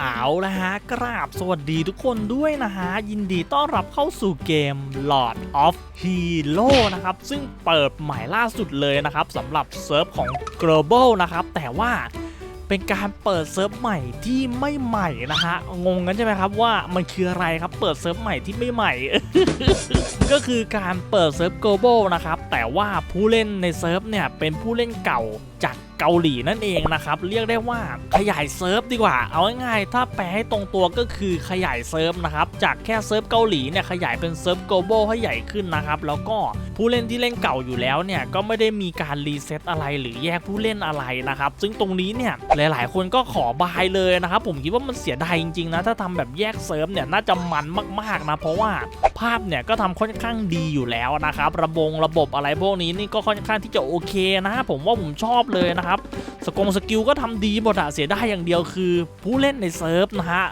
เอาละฮะ กราบสวัสดีทุกคนด้วยนะฮะ ยินดีต้อนรับเข้าสู่เกม Lord of Hero นะครับ ซึ่งเปิดใหม่ล่าสุดเลยนะครับสำหรับเซิร์ฟของ Global นะครับ แต่ว่าเป็นการเปิดเซิร์ฟใหม่ที่ไม่ใหม่นะฮะ งงกันใช่ไหมครับว่ามันคืออะไรครับเปิดเซิร์ฟใหม่ที่ไม่ใหม่ ก็คือการเปิดเซิร์ฟ global นะครับ แต่ว่าผู้เล่นในเซิร์ฟเนี่ยเป็นผู้เล่นเก่าจาก เกาหลีนั่นเองนะครับ เรียกได้ว่าขยายเซิร์ฟดีกว่า เอาง่ายๆถ้าแปลให้ตรงตัวก็คือขยายเซิร์ฟนะครับ จากแค่เซิร์ฟเกาหลีเนี่ยขยายเป็นเซิร์ฟ global ให้ใหญ่ขึ้นนะครับ แล้วก็ผู้เล่นที่เล่นเก่าอยู่แล้วเนี่ยก็ไม่ได้มีการรีเซ็ตอะไรหรือแยกผู้เล่นอะไรนะครับ ซึ่งตรงนี้เนี่ยหลายๆ คนก็ขอบายเลยนะครับ ผมคิดว่ามันเสียดายจริงๆนะถ้าทำแบบแยกเซิร์ฟเนี่ยน่าจะมันมากๆนะเพราะว่าภาพเนี่ยก็ทำค่อนข้างดีอยู่แล้วนะครับ ระบงระบบอะไรพวกนี้นี่ก็ค่อนข้างที่จะโอเคนะผมว่าผมชอบเลยนะครับสกงสกิลก็ทำดีหมดอะเสียได้อย่างเดียวคือ ผู้เล่นในเซิร์ฟนะฮะ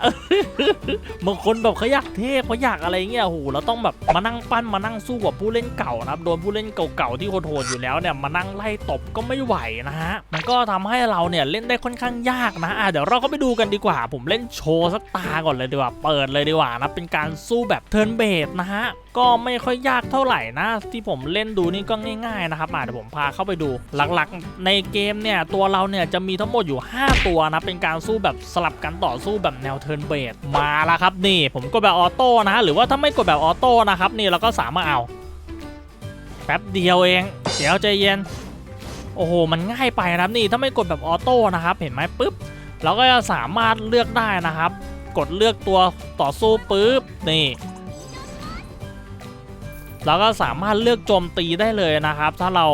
บางคนแบบเขาอยากเทพเขาอยากอะไรเงี้ยโอ้โหเราต้องแบบมานั่งปั้นมานั่งสู้กับผู้เล่นเก่านะครับโดนผู้เล่นเก่าๆที่โหดๆอยู่แล้วเนี่ยมานั่งไล่ตบก็ไม่ไหวนะฮะมันก็ทำให้เราเนี่ยเล่นได้ค่อนข้างยากนะอะเดี๋ยวเราก็ไปดูกันดีกว่า ผมเล่นโชว์สักตาก่อนเลยดีกว่าเปิดเลยดีกว่านะเป็นการสู้แบบเทิร์นเบสนะฮะก็ไม่ค่อยยากเท่าไหร่นะ ที่ผมเล่นดูนี่ก็ง่ายๆนะครับอะเดี๋ยวผมพาเข้าไปดูหลักๆ ในเกมเนี่ยตัวเราเนี่ยจะมีทั้งหมดอยู่ 5 ตัวนะเป็นการสู้แบบสลับกันต่อสู้แบบแนวเทิร์นเบสมาแล้วครับนี่ ผมกดแบบออโต้นะหรือว่าถ้าไม่กดแบบออโต้นะครับนี่เราก็สามารถเอาแป๊บเดียวเองเดี๋ยวใจเย็นโอ้โหมันง่ายไปนะครับนี่ถ้าไม่กดแบบออโต้นะครับเห็นไหมปุ๊บเราก็จะสามารถเลือกได้นะครับ กดเลือกตัวต่อสู้ปุ๊บนี่เราก็สามารถเลือกโจมตีได้เลยนะครับ ถ้าเรา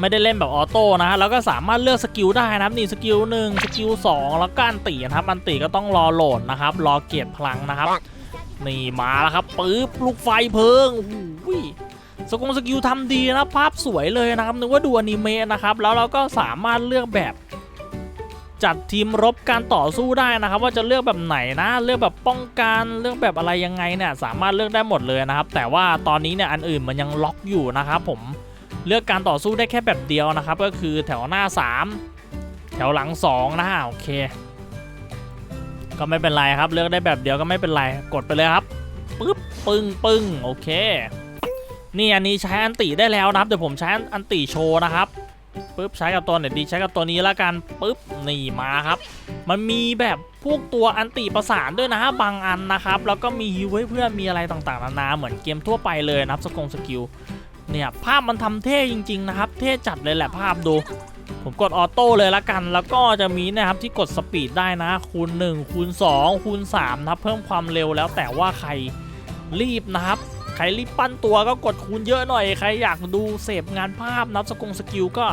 ไม่ได้เล่นแบบออโต้นะเราก็สามารถเลือกสกิลได้นะครับนี่สกิลหนึ่งสกิลสองแล้วก็อันตีนะครับอันตีก็ต้องรอโหลดนะครับ รอเกียรพลังนะครับ นี่มาแล้วครับปึ๊บลูกไฟเพิงโอ้โหสกงสกิลทำดีนะภาพสวยเลยนะครับนึกว่าดูอนิเมะนะครับ แล้วเราก็สามารถเลือกแบบจัดทีมรบการต่อสู้ได้นะครับ ว่าจะเลือกแบบไหนนะเลือกแบบป้องกันเลือกแบบอะไรยังไงเนี่ยสามารถเลือกได้หมดเลยนะครับ แต่ว่าตอนนี้เนี่ยอันอื่นมันยังล็อกอยู่นะครับผม เลือกการต่อสู้ได้แค่แบบเดียวนะครับ ก็คือแถวหน้า 3 แถวหลัง2นะฮะโอเค ก็ไม่เป็นไรครับ เลือกได้แบบเดียวก็ไม่เป็นไรกดไปเลยครับปึ๊บปึ้งปึ้งโอเค นี่อันนี้ใช้อันติได้แล้วนะครับเดี๋ยวผมใช้อันติโชว์นะครับปุ๊บใช้กับตัวไหนดีใช้กับตัวนี้ละกันปุ๊บนี่มาครับ มันมีแบบพวกตัวอันติประสานด้วยนะบางอันนะครับ แล้วก็มีฮิวให้เพื่อนมีอะไรต่างๆนานาเหมือนเกมทั่วไปเลยนะครับสกงสกิล เนี่ยภาพมันทำเท่จริง ๆ นะครับ เท่จัดเลยแหละภาพดู ผมกดออโต้เลยละกัน แล้วก็จะมีนะครับที่กดสปีดได้นะ คูณ 1 คูณ 2 คูณ3นะครับเพิ่มความเร็วแล้วแต่ว่าใครรีบนะครับ ใครรีบปั้นตัวก็กดคูณเยอะหน่อย ใครอยากดูเสพงานภาพนับสกงสกิลก็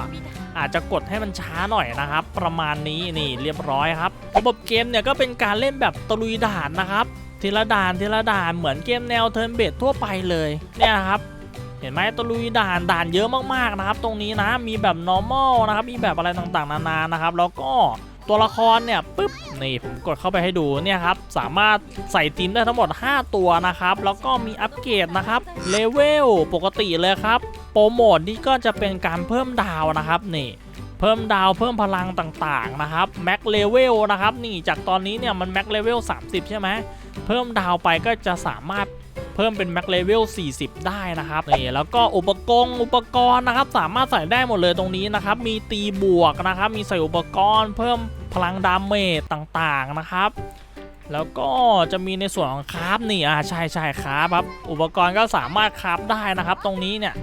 อาจจะกดให้มันช้าหน่อยนะครับ ประมาณนี้นี่เรียบร้อยครับ ระบบเกมเนี่ยก็เป็นการเล่นแบบตะลุยด่านนะครับทีละด่านทีละด่านเหมือนเกมแนวเทิร์นเบสทั่วไปเลยเนี่ยครับ เห็นไหมตะลุยด่านด่านเยอะมากๆนะครับ ตรงนี้นะมีแบบ normal นะครับมีแบบอะไรต่างๆ นานานะครับ แล้วก็ตัวละครเนี่ยปุ๊บนี่ผมกดเข้าไปให้ดูเนี่ยครับสามารถใส่ทีมได้ทั้งหมด 5 ตัวนะครับ แล้วก็มีอัปเกรดนะครับเลเวลปกติเลยครับโปรโมทนี่ก็จะเป็นการเพิ่มดาวนะครับนี่เพิ่มดาวเพิ่มพลังต่างๆนะครับแม็กเลเวลนะครับนี่จากตอนนี้เนี่ยมันแม็กเลเวล30 ใช่ไหมเพิ่มดาวไปก็จะสามารถ เพิ่มเป็นแม็กเลเวล 40 ได้นะครับนี่แล้วก็อุปกรณ์อุปกรณ์นะครับ สามารถใส่ได้หมดเลยตรงนี้นะครับ มีตีบวกนะครับ มีใส่อุปกรณ์เพิ่มพลังดาเมจต่างๆนะครับแล้วก็จะมีในส่วนของคราฟนี่อ่าใช่ใช่คราฟครับ อุปกรณ์ก็สามารถคราฟได้นะครับ ตรงนี้เนี่ย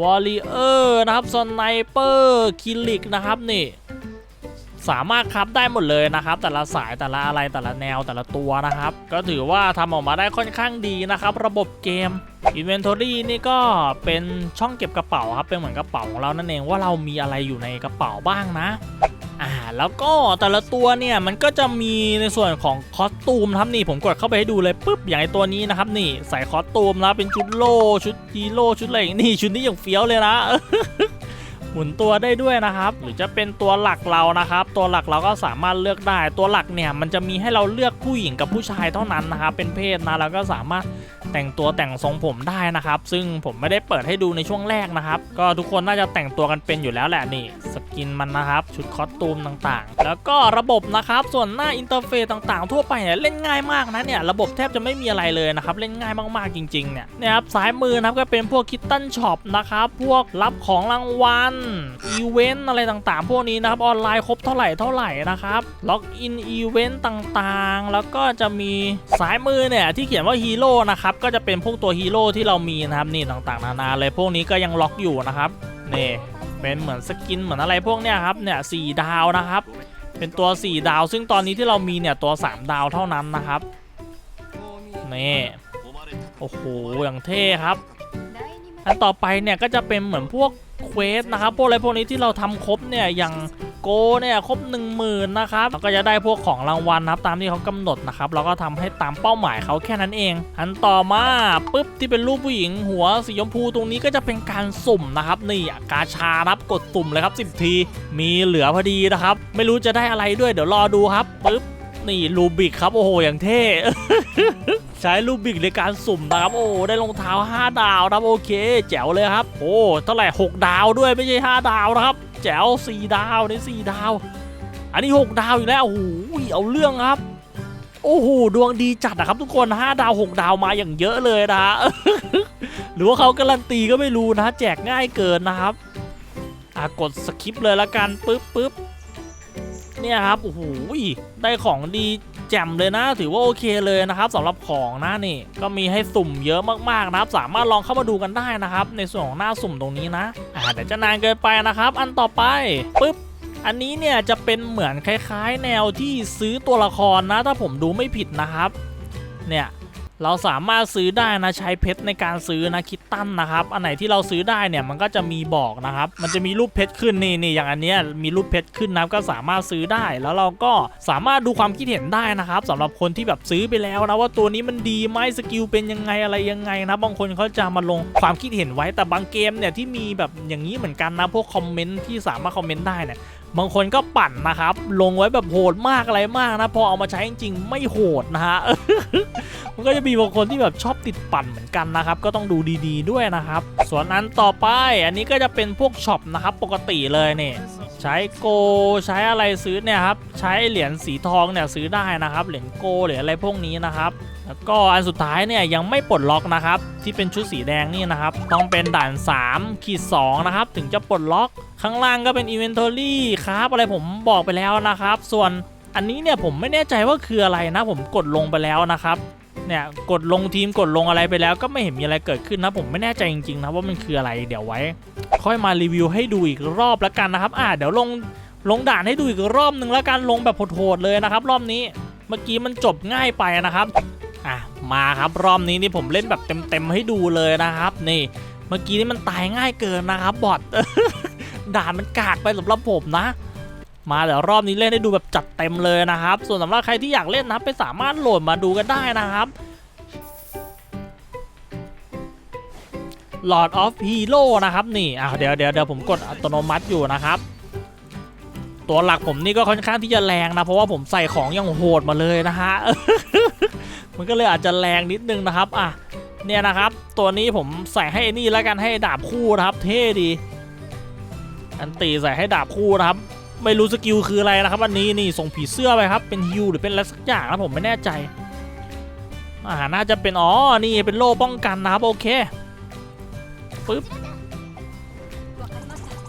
วอลเลเยอร์นะครับสไนเปอร์คิลิกนะครับนี่ สามารถคับได้หมดเลยนะครับ แต่ละสายแต่ละอะไรแต่ละแนวแต่ละตัวนะครับ ก็ถือว่าทำออกมาได้ค่อนข้างดีนะครับ ระบบเกม Inventory นี่ก็เป็นช่องเก็บกระเป๋าครับเป็นเหมือนกระเป๋าของเรานั่นเองว่าเรามีอะไรอยู่ในกระเป๋าบ้างนะอ่าแล้วก็แต่ละตัวเนี่ยมันก็จะมีในส่วนของคอสตูมครับนี่ผมกดเข้าไปให้ดูเลยปุ๊บอย่างไอตัวนี้นะครับนี่ใส่คอสตูมแล้วเป็นชุดโล่ชุดฮีโร่ชุดอะไรอย่างนี่ชุดนี้อย่างเฟี้ยวเลยนะ หมุนตัวได้ด้วยนะครับ หรือจะเป็นตัวหลักเรานะครับ ตัวหลักเราก็สามารถเลือกได้ ตัวหลักเนี่ยมันจะมีให้เราเลือกผู้หญิงกับผู้ชายเท่านั้นนะครับ เป็นเพศนะเราก็สามารถแต่งตัวแต่งทรงผมได้นะครับ ซึ่งผมไม่ได้เปิดให้ดูในช่วงแรกนะครับ ก็ทุกคนน่าจะแต่งตัวกันเป็นอยู่แล้วแหละนี่ ส กินมันนะครับ ชุดคอสตูมต่างๆ แล้วก็ระบบนะครับ ส่วนหน้าอินเทอร์เฟซต่างๆ ทั่วไปเนี่ยเล่นง่ายมากนะเนี่ยระบบแทบจะไม่มีอะไรเลยนะครับ เล่นง่ายมากๆจริงๆเนี่ยนี่ยครับซ้ายมือนะครับก็เป็นพวกคิตตันช็อปนะครับพวกรับของรางวัลอีเวนต์อะไรต่างๆ พวกนี้นะครับออนไลน์ครบเท่าไหร่เท่าไหร่นะครับล็อกอินอีเวนต์ต่างๆ แล้วก็จะมีซ้ายมือเนี่ยที่เขียนว่าฮีโร่นะครับก็จะเป็นพวกตัวฮีโร่ที่เรามีนะครับนี่ต่างๆ นานาเลยพวกนี้ก็ยังล็อกอยู่นะครับนี่ เป็นเหมือนสกินเหมือนอะไรพวกเนี้ยครับเนี่ยสดาวนะครับ เป็นตัว 4 ดาว ซึ่งตอนนี้ที่เรามีเนี่ยตัว 3 ดาวเท่านั้นนะครับนี่โอ้โหอย่างเท่ครับอันต่อไปเนี่ยก็จะเป็นเหมือนพวกเควสนะครับพวกอะไรพวกนี้ที่เราทำครบเนี่ยอย่าง โกเนี่ยครบ 1 0,000นะครับเราก็จะได้พวกของรางวัลนะครับตามที่เขากำหนดนะครับเราก็ทำให้ตามเป้าหมายเขาแค่นั้นเอง อันต่อมาปุ๊บที่เป็นรูปผู้หญิงหัวสีชมพูตรงนี้ก็จะเป็นการสุ่มนะครับนี่กาชารับกดสุ่มเลยครับ 10 ที มีเหลือพอดีนะครับ ไม่รู้จะได้อะไรด้วยเดี๋ยวรอดูครับปุ๊บนี่รูบิกครับโอ้โหอย่างเท่ใช้ลูบิกในการสุ่มนะครับ โอ้ได้รองเท้า 5 ดาวนะครับโอเค แจ๋วเลยครับ โอ้เท่าไหร่ 6 ดาวด้วยไม่ใช่ 5 ดาวนะครับ แจ๋วสี่ดาวนี่ดาว อันนี้6ดาวอยู่แล้วโอ้โหเอาเรื่องครับ โอ้โหดวงดีจัดนะครับทุกคน5ดาว6ดาวมาอย่างเยอะเลยนะฮะหรือว่าเขาการันตีก็ไม่รู้นะแจกง่ายเกินนะครับอะกดสคิปเลยละกันปึ๊บปึ๊บ เนี่ยครับโอ้โหได้ของดีแจ่มเลยนะ ถือว่าโอเคเลยนะครับสำหรับของนะนี่ก็มีให้สุ่มเยอะมากๆนะครับ สามารถลองเข้ามาดูกันได้นะครับ ในส่วนของหน้าสุ่มตรงนี้นะอ่าแต่จะนานเกินไปนะครับ อันต่อไปปึ๊บอันนี้เนี่ยจะเป็นเหมือนคล้ายๆ แนวที่ซื้อตัวละครนะ ถ้าผมดูไม่ผิดนะครับ เนี่ย เราสามารถซื้อได้นะใช้เพชรในการซื้อนะคิตตันนะครับ อันไหนที่เราซื้อได้เนี่ยมันก็จะมีบอกนะครับ มันจะมีรูปเพชรขึ้นนี่นี่อย่างอันเนี้ยมีรูปเพชรขึ้นนะก็สามารถซื้อได้ แล้วเราก็สามารถดูความคิดเห็นได้นะครับสำหรับคนที่แบบซื้อไปแล้วนะว่าตัวนี้มันดีไหมสกิลเป็นยังไงอะไรยังไงนะบางคนเขาจะมาลงความคิดเห็นไว้แต่บางเกมเนี่ยที่มีแบบอย่างนี้เหมือนกันนะพวกคอมเมนต์ที่สามารถคอมเมนต์ได้เนี่ย บางคนก็ปั่นนะครับ ลงไว้แบบโหดมากอะไรมากนะ พอเอามาใช้จริงๆไม่โหดนะฮะมันก็จะมีบางคนที่แบบชอบติดปั่นเหมือนกันนะครับ ก็ต้องดูดีๆด้วยนะครับ ส่วนอันต่อไปอันนี้ก็จะเป็นพวกช็อปนะครับปกติเลยเนี่ยใช้โกใช้อะไรซื้อเนี่ยครับใช้เหรียญสีทองเนี่ยซื้อได้นะครับ เหรียญโกเหรียญอะไรพวกนี้นะครับ แล้วก็อันสุดท้ายเนี่ยยังไม่ปลดล็อกนะครับ ที่เป็นชุดสีแดงนี่นะครับ ต้องเป็นด่าน3ขีด2นะครับ ถึงจะปลดล็อกข้างล่างก็เป็น Inventory ครับ อะไรผมบอกไปแล้วนะครับ ส่วนอันนี้เนี่ยผมไม่แน่ใจว่าคืออะไรนะ ผมกดลงไปแล้วนะครับเนี่ยกดลงทีมกดลงอะไรไปแล้วก็ไม่เห็นมีอะไรเกิดขึ้นนะ ผมไม่แน่ใจจริงๆนะว่ามันคืออะไรเดี๋ยวไว้ ค่อยมารีวิวให้ดูอีกรอบแล้วกันนะครับ อ่าเดี๋ยวลงลงด่านให้ดูอีกรอบหนึ่งแล้วกันลงแบบโหดๆเลยนะครับ รอบนี้เมื่อกี้มันจบง่ายไปนะครับ มาครับ รอบนี้นี่ผมเล่นแบบเต็มๆให้ดูเลยนะครับ นี่ เมื่อกี้นี่มันตายง่ายเกินนะครับบอทด่านมันกากไปสำหรับผมนะ มาเดี๋ยวรอบนี้เล่นให้ดูแบบจัดเต็มเลยนะครับ ส่วนสำหรับใครที่อยากเล่นนะครับไปสามารถโหลดมาดูกันได้นะครับ Lord of Hero นะครับนี่อะเดี๋ยวเดี๋ยวเดี๋ยวผมกดอัตโนมัติอยู่นะครับตัวหลักผมนี่ก็ค่อนข้างที่จะแรงนะ เพราะว่าผมใส่ของอย่างโหดมาเลยนะฮะ มันก็เลยอาจจะแรงนิดนึงนะครับอะเนี่ยนะครับ ตัวนี้ผมใส่ให้นี่แล้วกันให้ดาบคู่นะครับ เท่ดี อันตีใส่ให้ดาบคู่นะครับ ไม่รู้สกิลคืออะไรนะครับอันนี้นี่ส่งผีเสื้อไปครับ เป็นฮิวหรือเป็นอะไรสักอย่างนะผมไม่แน่ใจอ่าน่าจะเป็นอ๋อนี่เป็นโล่ป้องกันนะครับโอเคปึ๊บ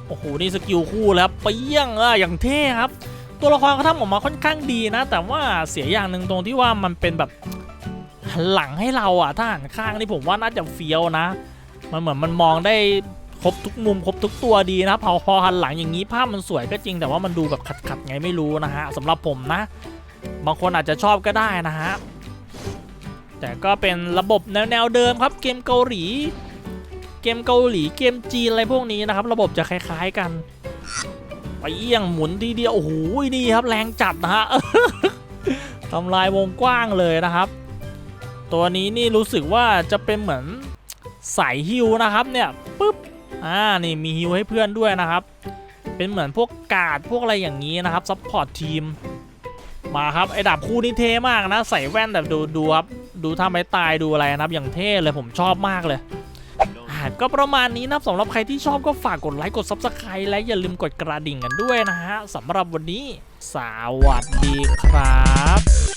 โอ้โหนี่สกิลคู่แล้วเปี้ยงอะอย่างเท่ครับ ตัวละครเขาทำออกมาค่อนข้างดีนะ แต่ว่าเสียอย่างหนึ่งตรงที่ว่ามันเป็นแบบ หันหลังให้เราอะถ้าหันข้างนี่ผมว่าน่าจะเฟี้ยวนะ มันเหมือนมันมองได้ครบทุกมุมครบทุกตัวดีนะพอพอหันหลังอย่างนี้ภาพมันสวยก็จริงแต่ว่ามันดูแบบขัดๆไงไม่รู้นะฮะสำหรับผมนะ บางคนอาจจะชอบก็ได้นะฮะแต่ก็เป็นระบบแนวแนวๆเดิมครับเกมเกาหลี เกมเกาหลีเกมจีนอะไรพวกนี้นะครับ ระบบจะคล้าย ๆกันไปเอี้ยงหมุนทีเดียวโอ้โหนี่ครับแรงจัดนะฮะทำลายวงกว้างเลยนะครับ ตัวนี้นี่รู้สึกว่าจะเป็นเหมือนสายฮิวนะครับเนี่ยปุ๊บอ่านี่มีฮิวให้เพื่อนด้วยนะครับ เป็นเหมือนพวกกาดพวกอะไรอย่างนี้นะครับซัพพอร์ตทีมมาครับไอ้ดาบคู่นี่เท่มากนะ ใส่แว่นแบบดูดูครับดูท่าไม้ตายดูอะไรนะครับ อย่างเท่เลยผมชอบมากเลยอ่าก็ประมาณนี้นะสำหรับใครที่ชอบก็ฝากกดไลค์กด Subscribe และอย่าลืมกดกระดิ่งกันด้วยนะฮะสำหรับวันนี้ สวัสดีครับ